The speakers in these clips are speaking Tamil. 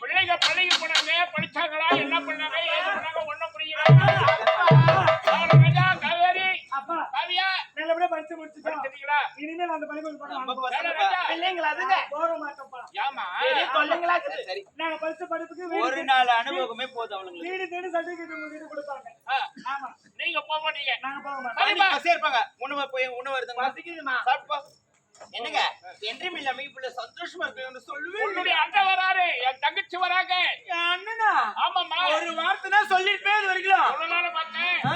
பிள்ளைங்க பள்ளிக்கு போனாங்க படிச்சாங்களா என்ன பண்ணாங்க ஏது பண்ணாங்க புரியல. காவேரி காவியா நல்லபடியா படிச்சு முடிச்சுட்டோம். படிச்சிட்டீங்களா இனிமேல் அந்த பள்ளிக்கூடம் போட மாட்டோம்ப்பா. சரி நாங்க படிச்ச படிப்புக்கு ஒரு நாள் அனுபவமே போதும் அவளுங்களுக்கு. வீடு தேடி சர்டிபிகேட் உங்களுக்கு கொடுப்பாங்க. ஆமா. நீங்க போக மாட்டீங்க நாங்க போக மாட்டோம். சரிம்மா. பசியா இருப்பாங்க உணவு போய் உணவு வருதுங்களா? சாப்பிட்டு போ. என்னங்க? என்று இல்லாம இவ்வளவு சந்தோஷமா இருக்கு சொல்லுவே உன்னுடைய அண்ணன் வராரு என் தங்கச்சி வராங்க. அண்ணனா? ஆமாம்மா. ஒரு வார்த்தை தான் சொல்லிட்டு போய் இது வரைக்கும் பார்த்தேன். ஆ.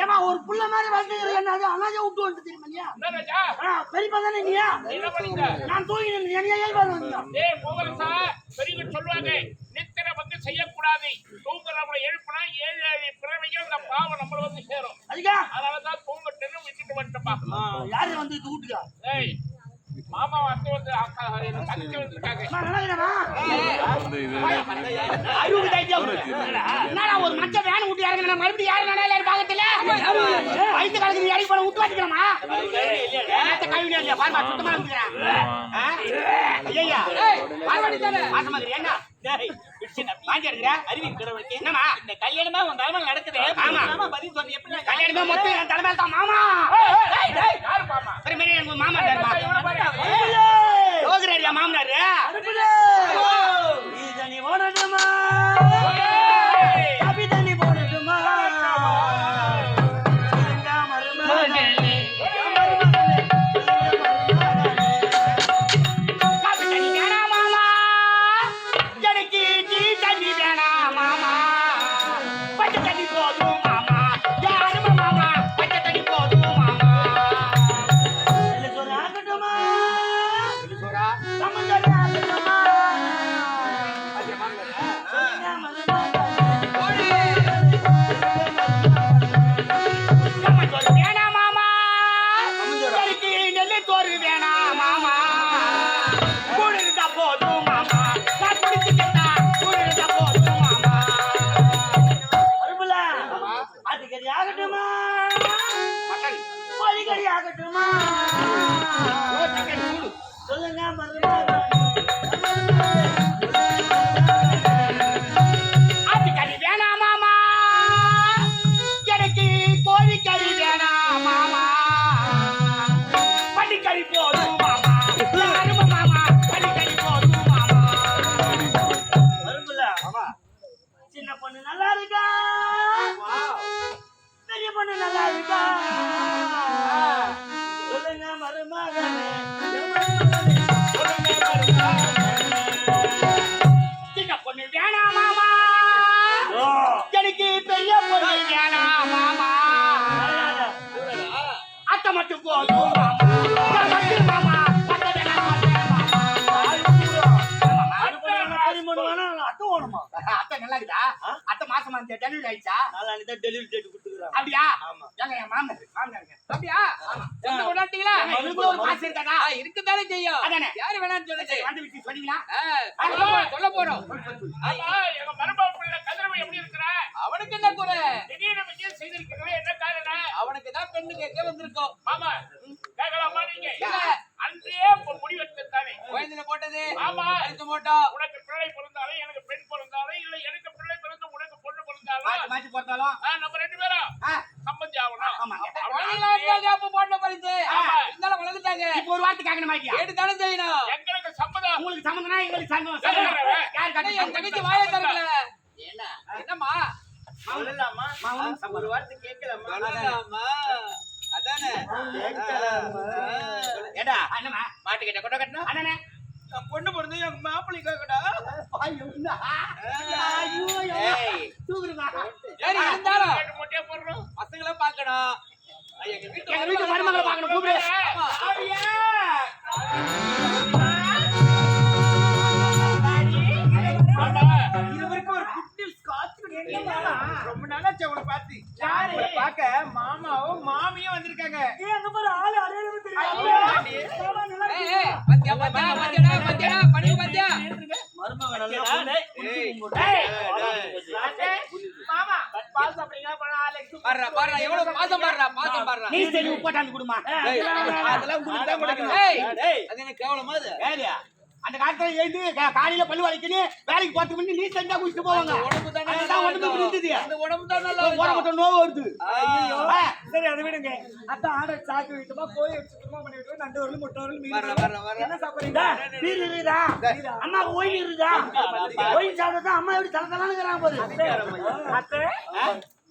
ஏமா ஒரு புள்ள மாதிரி வந்து என்னது அனாஜா விட்டு வந்து தெரியுமா பெரியப்பா தானே நீயா? நான் தூங்கி என்னையா ஏழ்வாள் வந்தா டேய், பூவரசா, பெரியவங்க சொல்லுவாங்க நித்திரை வந்து செய்யக்கூடாது தூங்குறவங்களை எழுப்பினா ஏழு ஏழு பிறவையும் இந்த பாவம் நம்மள வந்து சேரும் அதுக்கா அதனாலதான் தூங்கட்டுன்னு விட்டுட்டு வந்துட்டப்பா யாரு வந்து இது வீட்டுக்கா ஏய் மாமா வந்து வந்து அக்கா தங்கச்சி வந்திருக்காங்க உண்டு. என்னடா ஒரு மச்ச வேன் விட்டு இறங்குனா மறுபடியும் யாரு நடா எல்லாரும் பாக்கத்துல வயிற்று காலத்துக்கு இறங்கி போன விட்டு வச்சுக்கலாமா கழுவி இல்லையா? பாருமா சுத்தமா வந்துக்கிறேன் ஐயா இருக்கிறியா என்ன? வாந்தி. என்னம்மா? இந்த கல்யாணமா உன் தலைமையில நடக்குது. ஆமா. பதில் சொல்லி எப்படி கல்யாணமே மொத்தம் என் தலைமையில தான் மாமா. மட்டும் போதும் அத்தை மாசமா டெலிவரி ஆயிடுச்சா டெலிவரி டேட் கொடுத்துக்கிறான் அப்படியா? ஆமா. என் மாமனார் மாமனாருங்க அப்படியா கொண்டாட்டீங்களா ஒரு மாசம் இருக்காதா? இருக்குதானே செய்யும். அதானே? யாரு வேணாம்னு சொல்லுச்சு வந்து விட்டு சொன்னீங்களா? சொல்ல போறோம், ஆமா எங்க மருமக பிள்ளை கதிரவன் எப்படி இருக்கிறா அவனுக்கு என்ன குறை? செய்திருக்கிறீங்களே என்ன காரணம்? அவனுக்கு தான் பெண்ணு கேட்க வந்திருக்கோம் மாமா கேட்கலாமா நீங்க. அன்றே இப்ப முடிவெடுத்தது தானே குழந்தைல போட்டது. ஆமா. அடுத்த போட்டோம். உனக்கு பிள்ளை பிறந்தாலும் எனக்கு பெண் பிறந்தாலும் இல்ல எனக்கு பிள்ளை பிறந்து உனக்கு பொண்ணு பிறந்தாலும் மாத்தி போட்டாலும். நம்ம ரெண்டு பேரும் சம்பந்தி ஆகணும். அப்ப போட்ட ஆமா. இருந்தாலும் வளர்ந்துட்டாங்க. இப்போ ஒரு வார்த்தை கேட்கணுமா கேட்டு தானே செய்யணும். எங்களுக்கு சம்மதம். உங்களுக்கு சம்மந்தம்னா எங்களுக்கு. சரி. யார் அண்ணே, என் கட்டி தங்கச்சி வாயை திறக்கல. ஒரு வார்த்தை கேட்கலாமா? அதானே. ஏடா அண்ணமா மாட்டு கிட்ட கொட்ட கட்டணும் அண்ணனே. பொண்ணு பிறந்து என் மாப்பிள்ளை சரி இருந்தாலும் பசங்களை பார்க்கணும். எங்க வீட்டு எங்க வீட்டு மருமகளை பார்க்கணும். கூப்பிடு. நீ சரி உப்பாட்டாந்து கொடுமா. அதெல்லாம் உங்களுக்கு தான் கொடுக்கணும். அது எனக்கு கேவலமா அது? அந்த காலத்துல எழுந்து காலையில பல்லு வலிக்கணும் வேலைக்கு போறதுக்கு முன்னாடி நீ செஞ்சா குடிச்சிட்டு போவாங்க. உடம்பு தானே உடம்பு. இருந்தது அந்த உடம்பு தான் நல்லா நோவு வருது. சரி அதை விடுங்க. அதான் ஆடை சாக்கு விட்டுமா கோழி சுத்தமா பண்ணி விட்டு நண்டு வரலும் முட்டை வரலும் மீன். என்ன சாப்பிடுறீங்க? நீர் இருக்குதா? அம்மா ஓய்வு இருக்குதா? ஓய்வு சாப்பிட்டா அம்மா எப்படி தலை தலைங்கிறாங்க போது அத்தை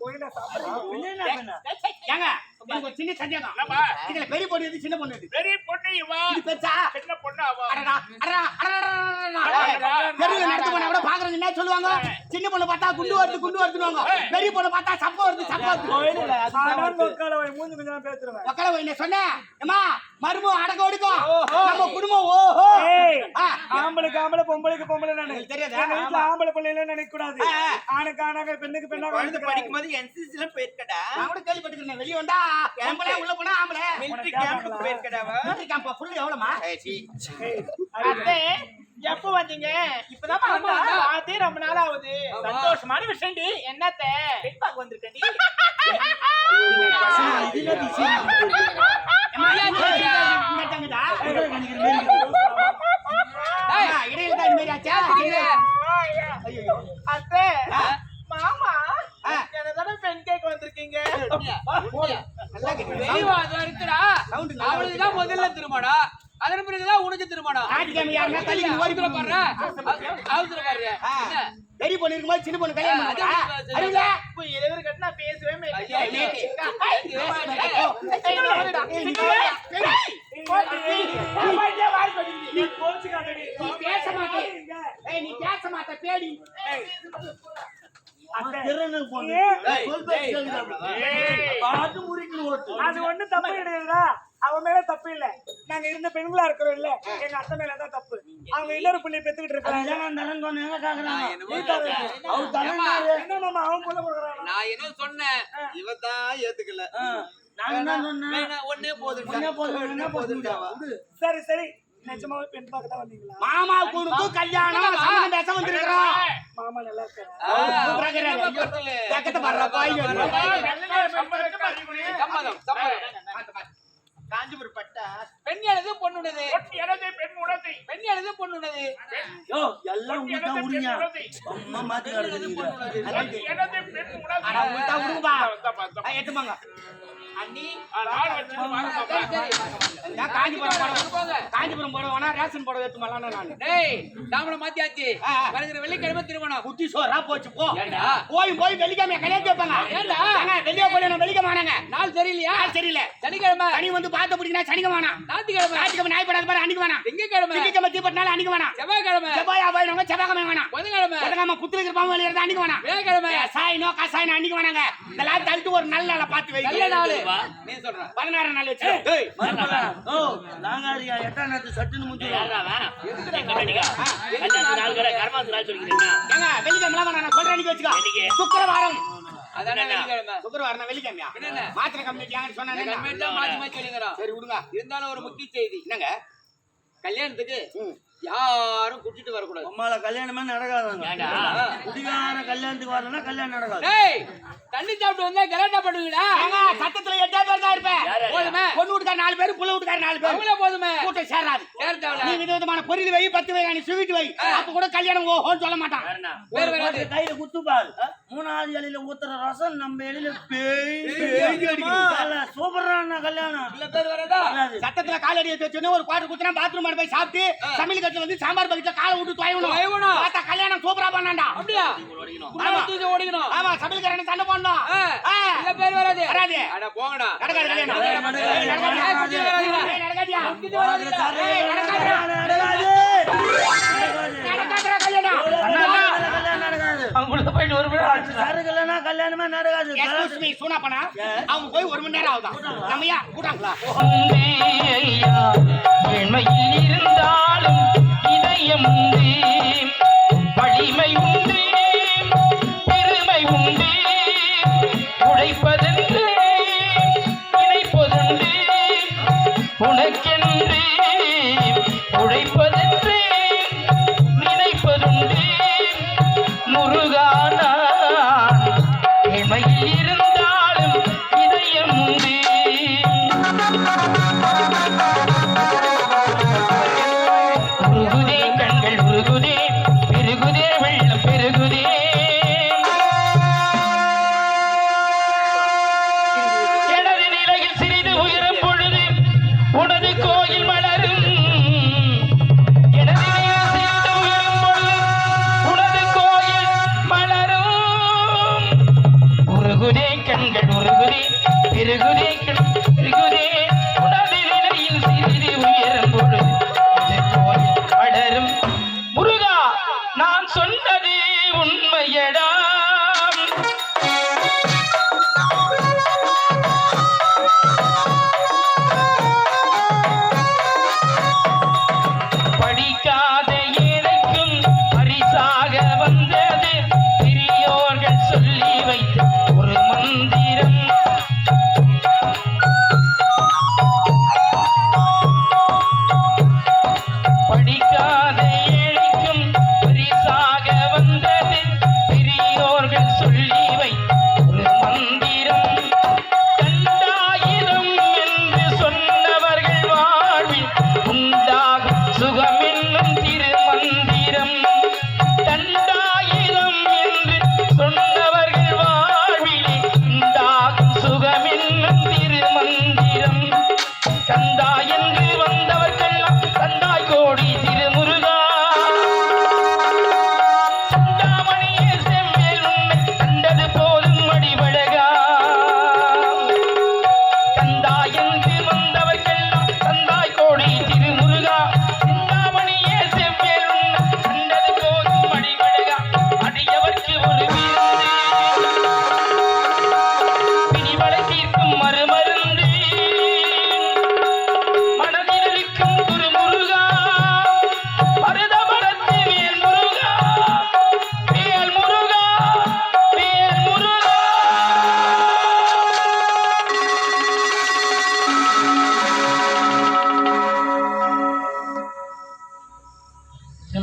கோயில சாப்பிடுறீங்க ஏங்க எனக்கு ஒரு சின்ன சந்தேகம் என்னப்பா? இதுல பெரிய பொண்ணு எது சின்ன பொண்ணு எது? பெரிய பொண்ணு இவ? இது பெருசா? சின்ன பொண்ணு அவ? அடடா, அடடா, அடடா, அடடா. தெருவுல நடந்து போனா கூட பாக்குறவங்க என்ன சொல்லுவாங்க? சின்ன பொண்ணு பார்த்தா குண்டு வருது குண்டு வருதுன்னு பெரிய பொண்ணு பார்த்தா சப்ப வருது சப்ப வருது. போய் மூஞ்சி கொஞ்சம் என்ன சொன்னேன் ஏமா மருமம் அடக்க ஒடுக்கும் நம்ம குடும்பம் ஓஹோ. ஆம்பளைக்கு ஆம்பளை பொம்பளைக்கு பொம்பளை நானு உங்களுக்கு தெரியாதா? எங்க வீட்டுல ஆம்பளை பிள்ளைல நினைக்க கூடாது. ஆணுக்கு ஆணாக பெண்ணுக்கு பெண்ணாக நினைக்க படிக்கும் போது என்சிசி எல்லாம் போயிருக்கடா நான் கூட கேள்விப்பட்டிருக்கேன் வெளிய வந்தா ஆம்பளை உள்ள போனா ஆம்பளை. மிலிட்டரி கேம்புக்கு போயிருக்கடாவா மிலிட்டரி கேம்ப் ஃபுல் எவ்வளவுமா அத்தை எப்ப வந்தீங்க? இப்பதான் ஆமா. அதே ரொம்ப நாள் ஆகுது. சந்தோஷமான விஷயம்டி என்னத்த? பெண் பார்க்க வந்திருக்கேன்டி ஏய், இடையில தான் மாதிரி ஆச்சா அத்தை. மாமா. என்னதானே பெண் கேட்க வந்திருக்கீங்க அவளுக்குதான் முதல்ல திருமணம் அதன் பிறகுதான் உனக்கு திருமணம். பெரிய பொண்ணு இருக்கும்போது சின்ன பொண்ணு கல்யாணம் அது பண்ணுறா அது அறிவுல இப்போ இளைவர் கட்டு நான் பேசவே ஐயா, ஐயா. நீ கோச்சுக்காதடி. நீ பேச மாட்டே ஏய் நீ பேச மாட்ட பேடி அத்தை, பொண்ணு ஏன்? சொல் பேச்சு கேக்குதா? ஏய். பாட்டு முறிக்கணும் ஓட்டு அது ஒண்ணும் தப்பு கிடையாதுடா அவன் மேல தப்பு இல்ல. நாங்க இருந்த பெண்களா இருக்கிறோம் இல்ல எங்க அத்தை மேலதான் தப்பு. அவங்க இன்னொரு பிள்ளை பெத்துக்கிட்டு இருக்காங்க. என்ன மாமா அவன் புள்ள கொடுக்குறான் நான் என்ன சொன்னேன்? இவ தான் ஏத்துக்கல. நான் என்ன சொன்னேன்? ஒண்ணே போதும். சரி சரி. நிஜமாவே பெண் பார்க்க தான் வந்தீங்களா? மாமா பொண்ணுக்கு கல்யாணம். சம்மந்தம் பேச வந்திருக்கிறோம் மாமா நல்லா இருக்காரு? கேக்கத்த பாடுறா பாய் சம்மதம் சம்மதம் காஞ்சிபுரம் பட்டா. பெண் எனது பொண்ணுனது எனது பெண் உடதை பெண் எனது பொண்ணுனது யோ, எல்லாம். எனது பெண் அட உண்டா. ஏத்துமாங்க காஞ்சிபுரம் போட? போங்க. காஞ்சிபுரம் போட வேணா ரேஷன் போட ஏத்துமாலாம் நான். டேய் தாமரம் மாத்தியாச்சு. வருகிற வெள்ளிக்கிழமை திருமணம். குட்டி சோறா போச்சு போ? போய் போய் வெள்ளிக்கிழமை கல்யாணம் வைப்பாங்க ஏண்டா? ஏங்க, வெள்ளியா போய் நான் வெள்ளிக்கிழமை ஆ, சரியில்லை சனிக்கிழமை. சனி வந்து பார்த்து பிடிக்கினா சனிக்க வேணாம் ஞாயிற்றுக்கிழமை. ஞாயிற்றுக்கிழமை பாரு அன்னைக்கு வேணாம் திங்கக்கிழமை. திங்கக்கிழமை தீபத்தினால அன்னைக்கு வேணாம் செவ்வாய்க்கிழமை. செவ்வாயா செவ்வாய்க்கிழமை வேணாம் புதன்கிழமை. புதன்கிழமை புத்துல இருப்பாங்க வெளியே அன்னைக்கு வேணாம் வியாழக்கிழமை சாயினோ கசாயினோ அன்னைக்கு வேணாங்க இதெல்லாம் தள்ளிட்டு ஒரு நல்ல நாளை பார்த்து வை நல்ல நாள். நீ பதினாறு நாள் வச்சு. ஓ, நாங்காரியா, எட்டாம் நேரத்து சட்டுன்னு முடிஞ்சிடும். ஏங்க வெள்ளிக்கிழமை வேணாம் நான் சொல்றேன் அன்னைக்கு வச்சுக்கோ. சுக்கிரவாரம். சுக்கிரவாரம் வெள்ளிக்கிழமையா? மாத்திரை கம்பெனி யாங்கன்னு சொன்னாங்க கம்மியா தான் மாத்தி மாத்தி சொல்லிங்கிறோம் சரி விடுங்க. இருந்தாலும் ஒரு முக்கிய செய்தி. என்னங்க? கல்யாணத்துக்கு. யாரும் குடிச்சிட்டு வரக்கூடாது. அம்மால கல்யாணமே நடக்காதுங்க. குடிகார கல்யாணத்துக்கு வரலன்னா கல்யாணம் நடக்காது. டேய் தண்ணி சாப்பிட்டு வந்தா கல்யாணம் பண்ணுவீங்களா சட்டத்துல எட்டே பேர் தான் இருப்பேன். வீட்டுக்கார நாலு பேர் புள்ள வீட்டுக்கார நாலு பேர் அவங்களே போதுமே. கூட்டம் சேராது சேர நீ விதவிதமான பொரியல் வை பத்து வை நீ ஸ்வீட் வை. அப்ப கூட கல்யாணம் ஓஹோன்னு சொல்ல மாட்டான். வேறு கையில குத்து பால் மூணாவது இலையில ஊத்துற ரசம் நம்ம இலையில சூப்பரான கல்யாணம். இல்ல பேர் வராதா? வராது. சட்டத்துல கால் அடி எடுத்து வச்சோன்னே ஒரு குவாட்டர் குத்துனா பாத்ரூம் போய் சாப்பிட்டு சமையல் கட்டுல வந்து சாம்பார் பக்கத்துல காலை விட்டு துவையணும். பார்த்தா கல்யாணம் சூப்பரா பண்ணாண்டா அப்படியா? குடும்பம் தூக்கி ஓடிக்கணும் ஆமா சமையல்காரன் சண்டை ஆ. இல்ல பேர் வராது வராது. அட போங்கடா நடக்காது கல்யாணம் நடக்காது, கல்யாணம் நடக்காது. அவங்க போய் ஒரு மணி நேரம் ஆகுதான் நம்ம ஏன் கூட்டாங்களா இருந்தாலும் இதயம் உண்டு